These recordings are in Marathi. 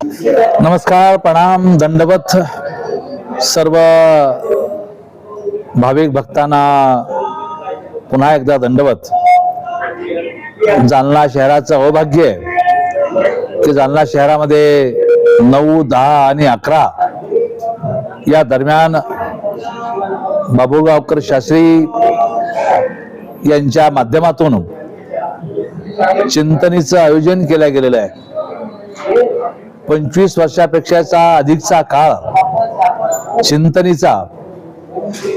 नमस्कार प्रणाम दंडवत सर्व भाविक भक्तांना पुन्हा एकदा दंडवत. जालना शहराचं अवभाग्य आहे की जालना शहरामध्ये नऊ दहा आणि अकरा या दरम्यान बाबूगावकर शास्त्री यांच्या माध्यमातून चिंतनीचं आयोजन केलं गेलेलं आहे. पंचवीस वर्षापेक्षाचा अधिकचा काळ चिंतनीचा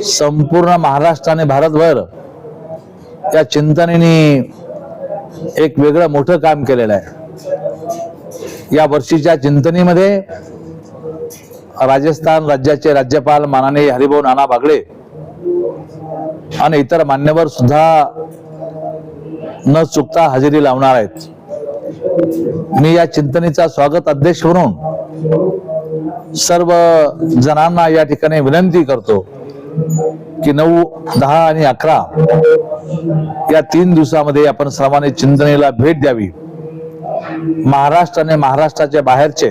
संपूर्ण महाराष्ट्र आणि भारतभर या चिंतनेने एक वेगळं मोठं काम केलेलं आहे. या वर्षीच्या चिंतनीमध्ये राजस्थान राज्याचे राज्यपाल मानाने हरिभाऊ नाना बागडे आणि इतर मान्यवर सुद्धा न चुकता हजेरी लावणार आहेत. मी या चिंतनेचा स्वागत अध्यक्ष म्हणून सर्व जणांना या ठिकाणी विनंती करतो की नऊ दहा आणि अकरा या तीन दिवसामध्ये आपण सर्वांनी चिंतनेला भेट द्यावी. महाराष्ट्र आणि महाराष्ट्राच्या बाहेरचे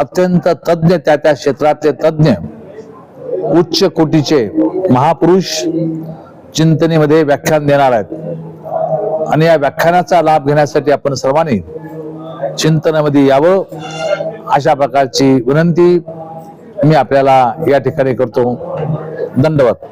अत्यंत तज्ज्ञ त्या त्या क्षेत्रातले तज्ज्ञ उच्च कोटीचे महापुरुष चिंतनेमध्ये व्याख्यान देणार आहेत. आणि या व्याख्यानाचा लाभ घेण्यासाठी आपण सर्वांनी चिंतनामध्ये यावं अशा प्रकारची विनंती मी आपल्याला या ठिकाणी करतो. दंडवत